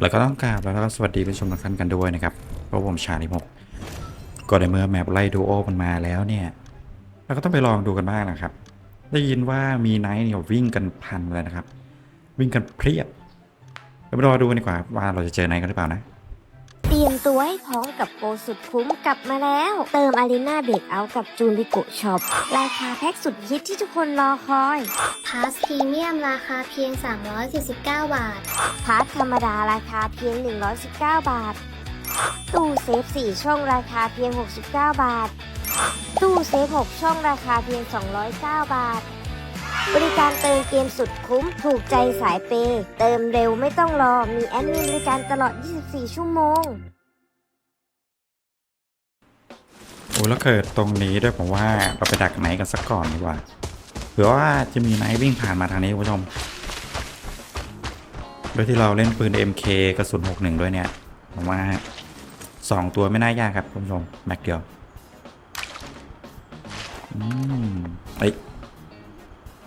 แล้วก็ต้องกราบแล้วก็สวัสดีผู้ชมทุกท่านกันด้วยนะครับเพราะผมชาลิมกก็ในเมื่อแมปไล่ดูโอมันมาแล้วเนี่ยเราก็ต้องไปลองดูกันบ้างนะครับ ได้ยินว่ามีไนท์เนี่ยวิ่งกันพันเลยนะครับ วิ่งกันเพียบเดี๋ยวไปรอดูกันดีกว่าว่าเราจะเจอไนท์กันหรือเปล่านะ รียมตัวให้พร้อมกับโปรสุดคุ้มกลับมาแล้ว เติมอารีนาเบรกเอากับจูริโกช็อปราคาแพ็กสุดฮิตที่ทุกคนรอคอยพาสพรีเมียมราคาเพียง 349 บาท พาร์ทธรรมดาราคาเพียง 119 บาท ตู้เซฟ 4 ช่องราคาเพียง 69 บาท ตู้เซฟ 6 ช่องราคาเพียง 209 บาทบริการเติมเกมสุดคุ้มถูกใจสายเปย์เติมเร็วไม่ต้องรอ มีแอดมินบริการตลอด 24 ชั่วโมง อ้แล้วเกิดตรงนี้ด้วยผมว่าเราไปดักไนท์กันสักก่อนดีกว่าเผื่อว่าจะมีไนท์วิ่งผ่านมาทางนี้คุณผู้ชมโดยที่เราเล่นปืน MK กระสุน 61 ด้วยเนี่ย ผมว่าสองตัวไม่น่ายากครับคุณผู้ชมแม็กเดียวอืมเอ้ย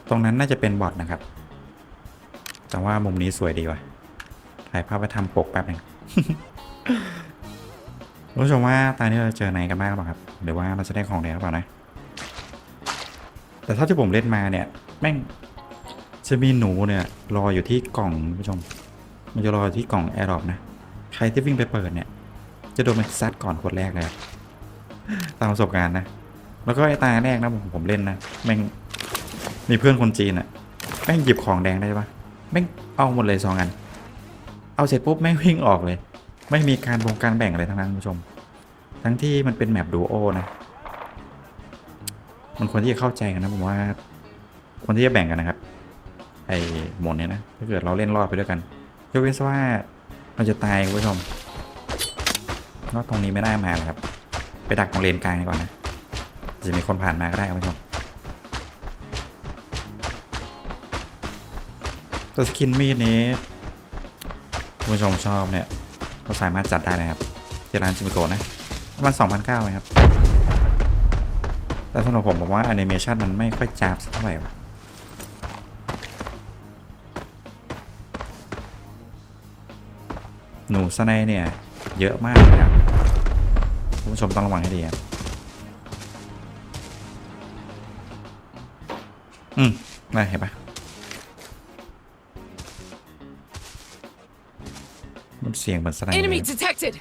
ตรงนั้นน่าจะเป็นบอทนะครับ แต่ว่ามุมนี้สวยดีว่ะถ่ายภาพไปทำปกแป๊บหนึ่ง คุณผู้ชมว่าตอนนี้เราเจอไหนกันบ้างหรือเปล่าครับ หรือว่าเราจะได้ของแดงหรือเปล่านะ แต่ถ้าที่ผมเล่นมาเนี่ย แม่งจะมีหนูเนี่ยรออยู่ที่กล่องคุณผู้ชม มันจะรออยู่ที่กล่องแอร์ดรอปนะ ใครที่วิ่งไปเปิดเนี่ย จะโดนมันซัดก่อนคนแรกเลยตามประสบการณ์นะ แล้วก็ไอ้ตาแรกนะผมผมเล่นนะ แม่งมีเพื่อนคนจีนอะแม่งหยิบของแดงได้ปะแม่งเอาหมดเลยสองอัน เอาเสร็จปุ๊บแม่งวิ่งออกเลย ไม่มีการวงการแบ่งอะไรทั้งนั้นคุณผู้ชม ทั้งที่มันเป็นแมปดูโอนะ มันควรที่จะเข้าใจกันนะผมว่าควรที่จะแบ่งกันนะครับ ไอ้หมดเนี่ยนะ ถ้าเกิดเราเล่นรอดไปด้วยกันยกเว้นว่าเราจะตายคุณผู้ชมก็ตรงนี้ไม่ได้มาเลยครับ ไปดักตรงเลนกลางก่อนนะ จะมีคนผ่านมาก็ได้คุณผู้ชมตัวสกินมีดนี้คุณผู้ชมชอบเนี่ย ก็สามารถจัดได้นะครับที่ร้านจิมิโกะนะประมาณ2,009ไหมครับ แต่สำหรับผมผมว่าแอนิเมชันมันไม่ค่อยจ้าบสักเท่าไหร่วะหนูสไนเนี่ย เยอะมากนะครับคุณผู้ชมต้องระวังให้ดีครับอืมน่าเห็นปะ เสียงเหมือนสไนเลย Enemy detected!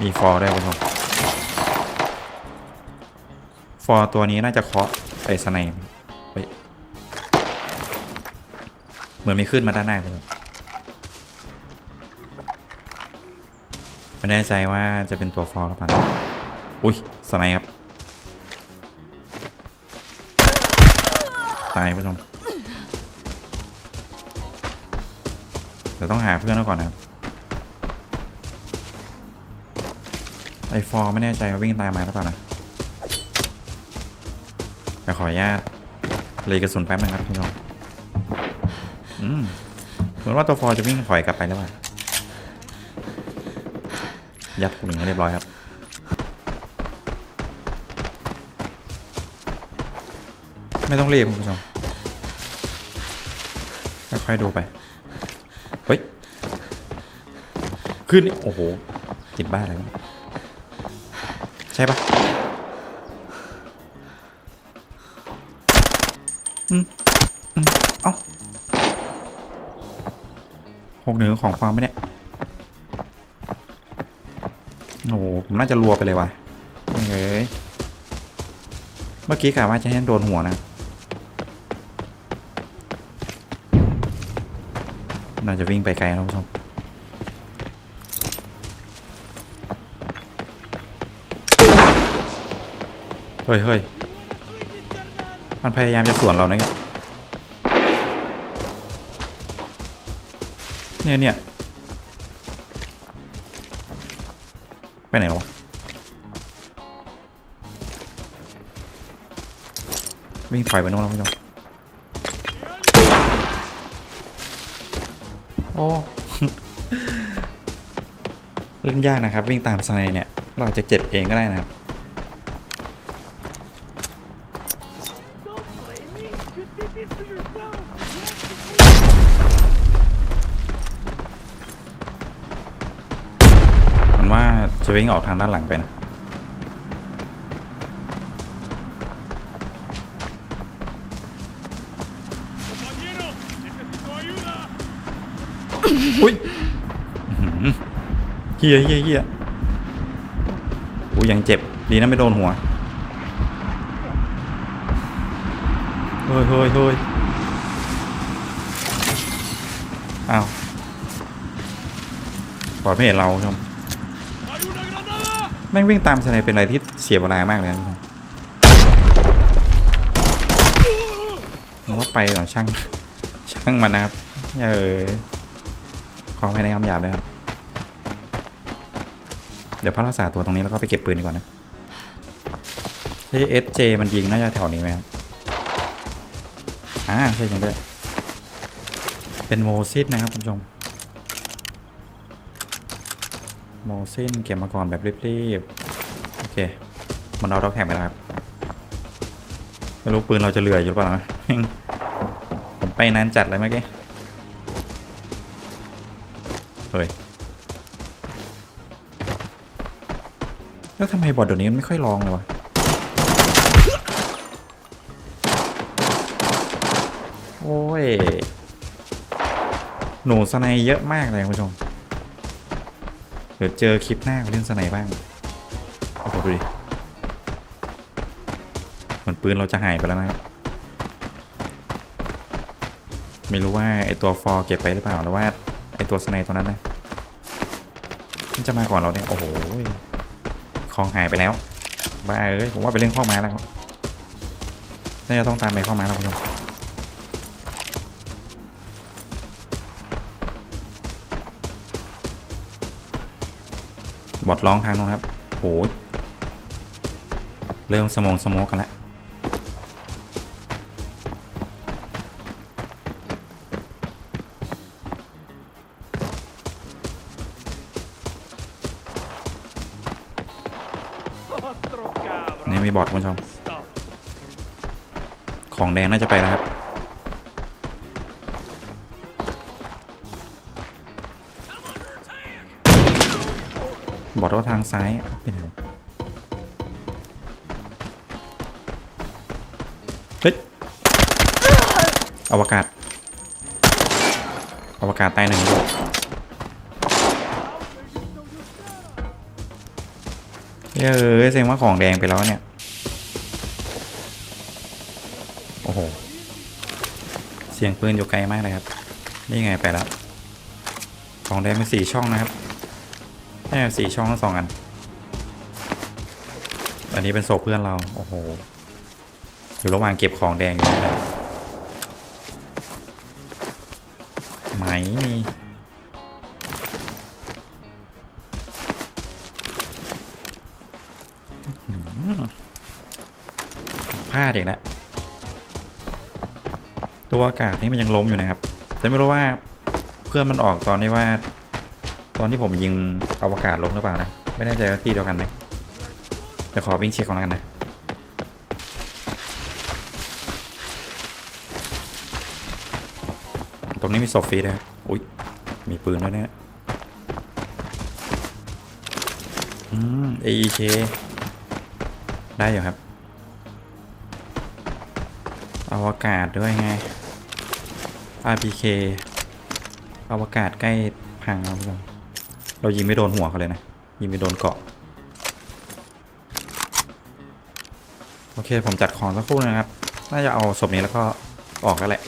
มีฟอร์ได้วยคุณผู้ชมฟอร์ตัวนี้น่าจะเคาะไอ้สไนป์เฮ้ยเหมือนมีขึ้นมาด้านหน้าคุณผู้ชมไม่แน่ใจว่าจะเป็นตัวฟอร์หรือเปล่าอุ้ยสไนป์ครับ ตายคุณผู้ชม เดี๋ยวต้องหาเพื่อนแล้วก่อนนะครับ ไอฟอร์ไม่แน่ใจว่าวิ่งตามมาหรือเปล่านะแต่ขออนุญาตเลยกระสุนแป๊บนึงครับพี่น้องอืมเหมือนว่าตัวฟอร์จะวิ่งถอยกลับไปหรือเปล่ายัดกลุ่มเรียบร้อยครับ ไม่ต้องรีบคุณผู้ชมค่อยๆดูไป ขึ้นนี่โอ้โห ติดบ้านอะไรวใช่ปะอืมอืมเอ้าหกหนึ่งของความไหมเนี่ย โอ้โห ผมน่าจะรัวไปเลยว่ะเฮ้ย เมื่อกี้กะว่าจะให้โดนหัวนะน่าจะวิ่งไปไกลนะคุณผู้ชม เฮ้ยเฮ้ยมันพยายามจะสวนเรานะเนี่ยเนี่ยไปไหนวะวิ่งถอยไปโน่นแล้วคุณผู้ชมโอ้เล่นยากนะครับ วิ่งตามไซเนี่ย เราจจะเจ็บเองก็ได้นะครับ วิ่งออกทางด้านหลังไปนะ อุ้ยอื้อหือเฮียเฮียเฮียอุ้ยยังเจ็บ ดีนะไม่โดนหัว เฮ้ยเฮ้ยเฮ้ยอ้าวปลอดไม่เห็นเราชม แม่งวิ่งตามสไนเป็นอะไรที่เสียเวลามากเลยนะทุกคนผมว่าไปหรอช่างช่างมันนะครับเออขอภายในคำหยาบเลยครับเดี๋ยวพักรักษาตัวตรงนี้แล้วก็ไปเก็บปืนดีกว่านะที่เอสเจมันยิงน่าจะแถวนี้ไหมครับอ่าใช่จริงด้วยเป็นโมซิสนะครับคุณผู้ชม โมซินเก็บมาก่อนแบบรีบๆ โอเค มันเอาด็อกแท็กไปแล้วครับ ไม่รู้ปืนเราจะเหลืออยู่หรือเปล่านะผมไปนานจัดเลยเมื่อกี้ เฮ้ย แล้วทำไมบอดเดี๋ยวนี้มันไม่ค่อยลองเลยวะโอ้ย หนูสไนเยอะมากเลยคุณผู้ชม ดี๋ยวเจอคลิปหน้าเล่นสไนบ้างโอ้โหดูดิเหมือนปืนเราจะหายไปแล้วนะครับไม่รู้ว่าไอตัวฟอร์เก็บไปหรือเปล่าหรือว่าไอตัวสไนตัวนั้นนะมันจะมาก่อนเราเนี่ยโอ้โหของหายไปแล้วบ้าเอ้ยผมว่าไปเล่นข้อมาแล้วน่าจะต้องตามไปข้อมาแล้วคุณผู้ชม บอดร้องทางนู้นครับโหยเริ่มสมองสโมกกันแล้วนี่มีบอดคุณผู้ชมของแดงน่าจะไปแล้วครับ บอดว่าทางซ้ายเป็นไงเฮ้ยอวกาศอวกาศใต้หนึ่งด้วยเฮ้เออแสดงว่าของแดงไปแล้วเนี่ย โอ้โห เสียงปืนอยู่ไกลมากเลยครับ นี่ไงไปแล้ว ของแดงเป็นสี่ช่องนะครับ แค่สี่ช่องทั้งสองอัน อันนี้เป็นศพเพื่อนเรา โอ้โห อยู่ระหว่างเก็บของแดงอยู่เลยไหมมีอื้อหือพลาดอีกแล้วตัวอากาศนี่มันยังล้มอยู่นะครับ แต่ไม่รู้ว่าเพื่อนมันออกตอนที่ว่า ตอนที่ผมยิงอวกาศลงหรือเปล่านะ ไม่แน่ใจว่าที่เดียวกันไหมเดี๋ยวขอวิ่งเช็คก่อนแล้วกันนะตรงนี้มีศพฟรีนะอุ้ยมีปืนด้วยเนี่ยอืม AEK ได้อยู่ครับอวกาศด้วยไง RPK อวกาศใกล้พังแล้วทุกคน เรายิงไม่โดนหัวเขาเลยนะ ยิงไม่โดนเกาะ โอเค ผมจัดของสักครู่นะครับ น่าจะเอาศพนี้แล้วก็ออกแล้วแหละ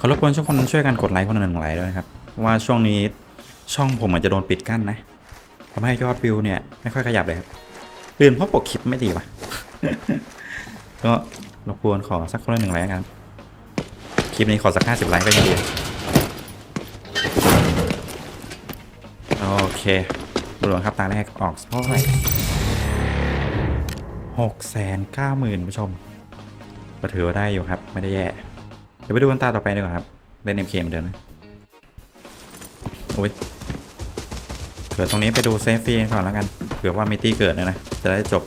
ขอรบกวนช่วยคนช่วยกันกดไลค์คนหนึ่งไลค์ด้วยนะครับ ว่าช่วงนี้ช่องผมอาจจะโดนปิดกั้นนะ ทำให้ยอดวิวเนี่ยไม่ค่อยขยับเลยครับเลื่อนเพราะปกคลิปไม่ดีวะก็รบกวนขอสักคนละหนึ่งไลค์กันคลิปนี้ขอสักห้าสิบไลค์ก็ยังดีโอเคดูลครับตาแรกออกเท่าไหร่หกแสนเก้าหมื่นผู้ชมก็ถือว่าได้อยู่ครับ ไม่ได้แย่ เดี๋ยวไปดูกันตาต่อไปดีกว่าครับเล่นเอ็มเคเหมือนเดิมนะโอ้ย เดี๋ยวตรงนี้ไปดูเซฟฟี่ก่อนแล้วกันเผื่อว่ามีตีเกิดนะนะ จะได้จบ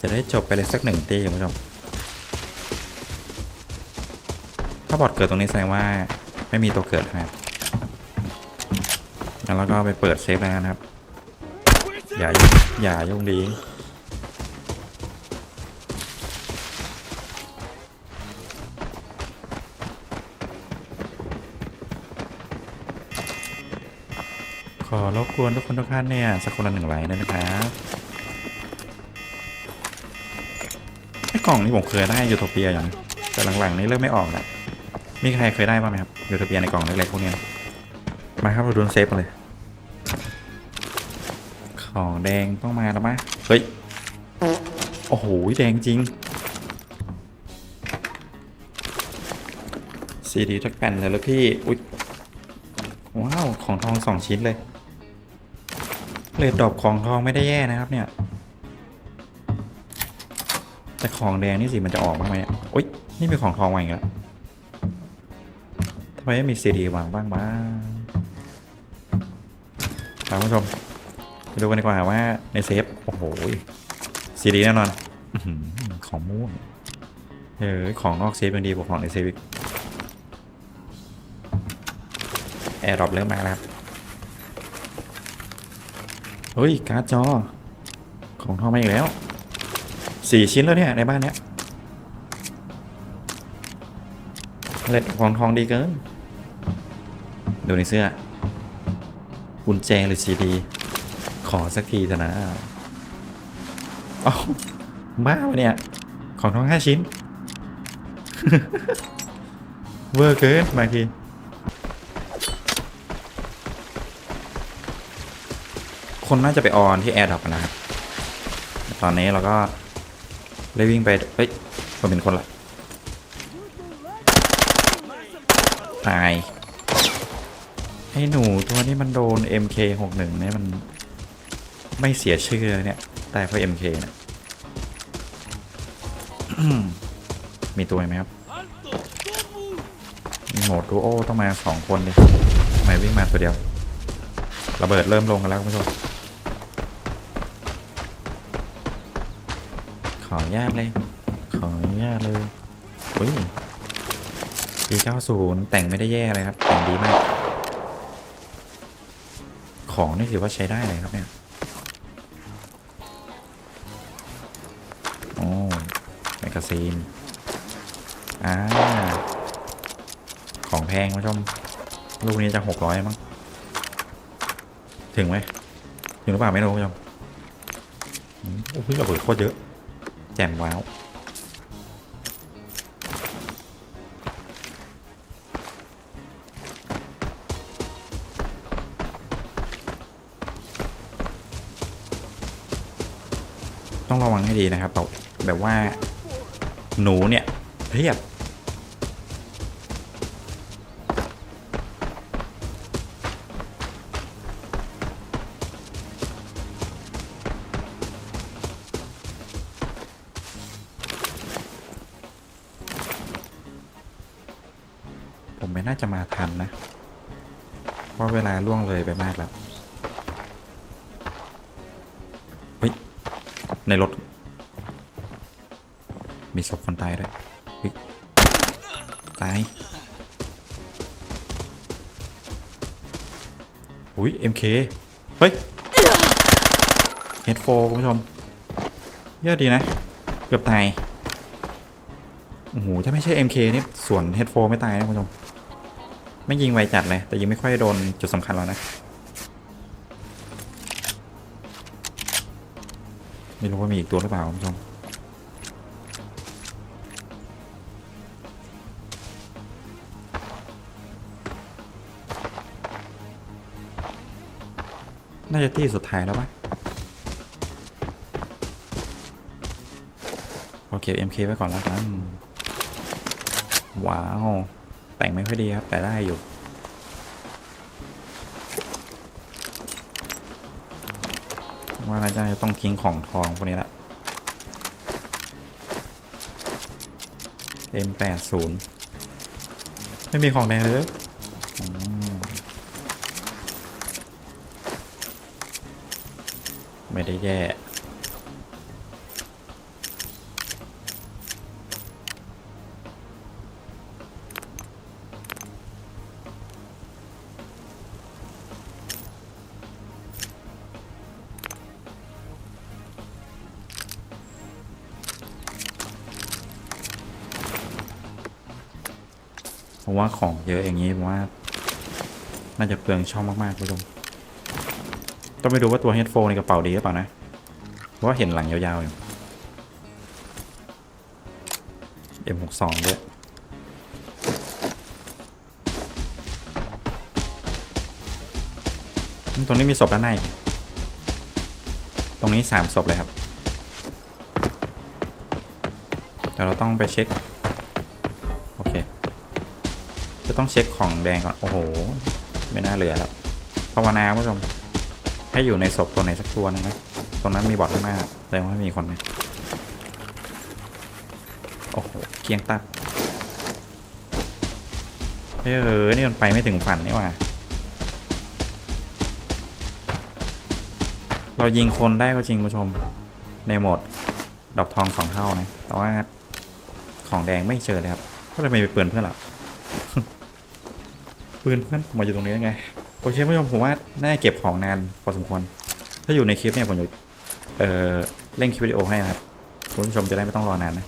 จะได้จบไปเลยสักหนึ่งตีคุณผู้ชม ถ้าบอดเกิดตรงนี้แสดงว่าไม่มีตัวเกิดนะครับแล้วก็ไปเปิดเซฟแล้วนะครับ อย่าอย่ายุ่งดี ขอรบกวนทุกคนทุกท่านเนี่ย สักคนละหนึ่งไลค์ด้วยนะครับไอ้กล่องนี้ผมเคยได้ยูโทเปียอย่างแต่หลังๆ นี้เริ่มไม่ออกแล้วมีใครเคยได้บ้างไหมครับยูโทเปียในกล่องเล็กๆพวกนี้มาครับเราดูเซฟกันเลย ของแดงต้องมาแล้วมะเฮ้ย โอ้โหแดงจริงซีดีทักแผ่นเลยแล้วพี่ อุ๊ย ว้าว ของทองสองชิ้นเลย เลดดอปของทองไม่ได้แย่นะครับเนี่ย แต่ของแดงนี่สิมันจะออกบ้างไหมเนี่ยอุ๊ยนี่มีของทองวางอีกแล้วทำไมไม่มีซีดีวางบ้างบ้างครับผู้ชมไปดูกันดีกว่าว่าในเซฟโอ้โหซีดีแน่นอนของม่วงเออของนอกเซฟยังดีกว่าของในเซฟอีกแอร์ดรอปเริ่มมาแล้วครับ เฮ้ย การ์ดจอ ของทองมาอีกแล้วสี่ชิ้นแล้วเนี่ย ในบ้านเนี้ยเล็ดของทองดีเกิน ดูในเสื้อกุญแจหรือซีดี ขอสักทีเถอะนะเอ้าบ้าวะเนี่ย ของทองห้าชิ้น เวอร์เกินบางที คนน่าจะไปออนที่แอร์ดรอปนะครับ ตอนนี้เราก็เลยวิ่งไป เฮ้ยผมเป็นคนละ ตาย ไอ้หนูตัวนี้มันโดน MK61 เนี่ยมันไม่เสียชื่อเนี่ยแต่เพราะ MK เนะมมีตัวไหมครับมีโหมดดูโอต้องมาสองคนดิทำไมวิ่งมาตัวเดียวระเบิดเริ่มลงกันแล้วคุณผู้ชม ออนุญาตเลย ขออนุญาตเลยอุ้ยปี90 แต่งไม่ได้แย่เลยครับ แต่งดีมาก ของนี่ถือว่าใช้ได้เลยครับเนี่ยโอ้แมกกาซีน อ่า ของแพงผู้ชม ลูกนี้จะหกร้อยมั้ง ถึงไหม ถึงหรือเปล่าไม่รู้คุณผู้ชมอืมโอ้โหระเบิดโคตรเยอะ จ่มว้าวต้องระวังให้ดีนะครับแบบแบบว่าหนูเนี่ยเพียบ น่าจะมาทันนะ เพราะเวลาล่วงเลยไปมากแล้ว เฮ้ย ในรถ มีศพคนตายด้วยตาย อุ้ย MK เฮ้ย H4 คุณผู้ชม เยอะดีนะ เกือบตาย โอ้โห ถ้าไม่ใช่ MK นี่ส่วน H4 ไม่ตายนะคุณผู้ชม ไม่ยิงไวจัดเลย แต่ยิงไม่ค่อยโดนจุดสำคัญแล้วนะ ไม่รู้ว่ามีอีกตัวหรือเปล่าคุณผู้ชมน่าจะที่สุดท้ายแล้วปะโอเค MK ไว้ก่อนแล้วกัน ว้าว แต่งไม่ค่อยดีครับ แต่ได้อยู่ ว่าน่าจะต้องทิ้งของทองพวกนี้ละ M80 ไม่มีของแดงเลยไม่ได้แย่ ผมว่าของเยอะอย่างนี้ผมว่า น่าจะเปลืองช่องมากๆคุณผู้ชมต้องไปดูว่าตัวเฮดโฟนในกระเป๋าดีหรือเปล่านะเพราะว่าเห็นหลังยาวๆอยู่ M62 ด้วยตรงนี้มีศพด้านใน ตรงนี้สามศพเลยครับแต่เราต้องไปเช็ค จะต้องเช็คของแดงก่อน โอ้โห ไม่น่าเหลือแล้วภาวนาคุณผู้ชม ให้อยู่ในศพตัวไหนสักตัวหนึงนะตรงนั้นมีบอทข้างหน้าแสดงว่ามีคนไหมโอ้โหเกียงตัดเฮ้ยเออนี่มันไปไม่ถึงฝันนี่หว่าเรายิงคนได้ก็จริงคุณผู้ชม ในโหมดดอกทองสองเท่านะ แต่ว่าของแดงไม่เจอเลยครับ ก็เลยไม่ไปเปือนเพื่อนหรอ ปืนเพื่อนผมาอยู่ตรงนี้ได้ไงโอเคผู้ชมผมว่าน่าเก็บของนานพอสมควร ถ้าอยู่ในคลิปเนี่ยผมจะเออเล่นคลิปวิดีโอให้นะครับคุณผู้ชมจะได้ไม่ต้องรอนานนะ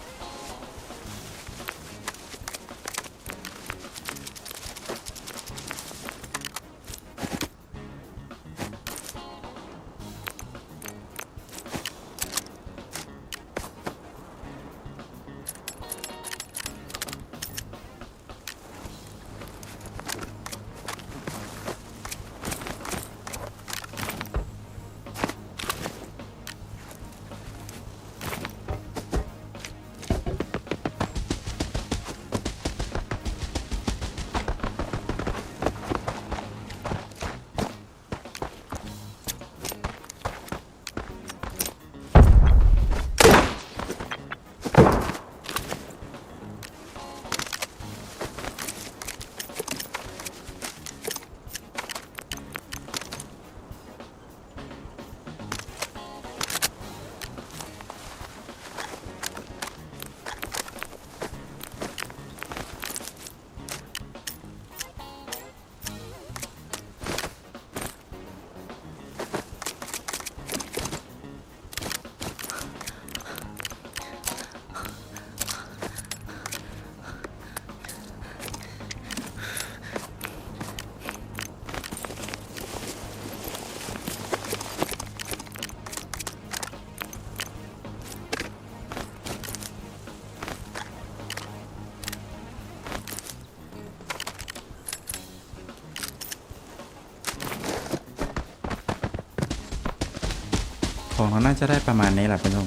ของเราน่าจะได้ประมาณนี้แหละคุณผู้ชม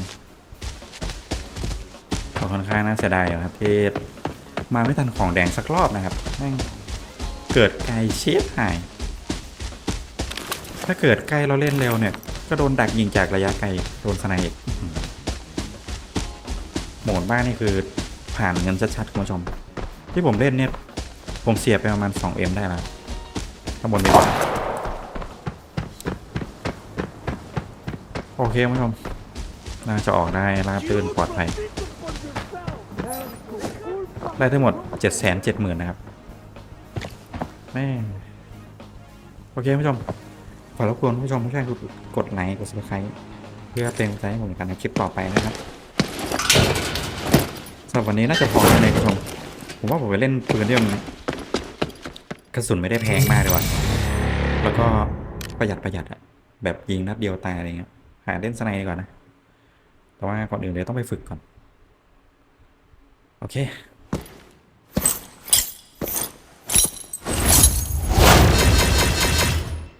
ขอค่อนข้างน่าเสียดายครับที่มาไม่ทันของแดงสักรอบนะครับแม่งเกิดไกลเชียบหาย ถ้าเกิดใกล้เราเล่นเร็วเนี่ย ก็โดนดักยิงจากระยะไกลโดนสไนอีกอื้อหือโหมดบ้านนี่คือผ่านเงินชัดๆคุณผู้ชม ที่ผมเล่นเนี่ย ผมเสียไปประมาณ 2M ได้แล้วข้างบนมีบอท โอเคคุณผู้ชมน่าจะออกได้ราบรื่นปลอดภัยได้ทั้งหมด 7 7 0 0 0 0นะครับแม่โอเคคุณผู้ชม ขอรบกวนผู้ชมทุกท่านกดไลค์กด subscribe เพื่อเป็นกำลังใจให้ผมในการทำคลิปต่อไปนะครับสำหรับวันนี้น่าจะพอแล้วเลยคุณผู้ชม ผมว่าผมไปเล่นปืนที่มันกระสุนไม่ได้แพงมากดีกว่าแล้วก็ประหยัดประหยัดอะแบบยิงนัดเดียวตายอะไรเงี้ย หาเล่นสไนด์ดีกว่านะ แต่ว่าก่อนอื่นเดี๋ยวต้องไปฝึกก่อน โอเค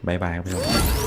บายบายครับผู้ชม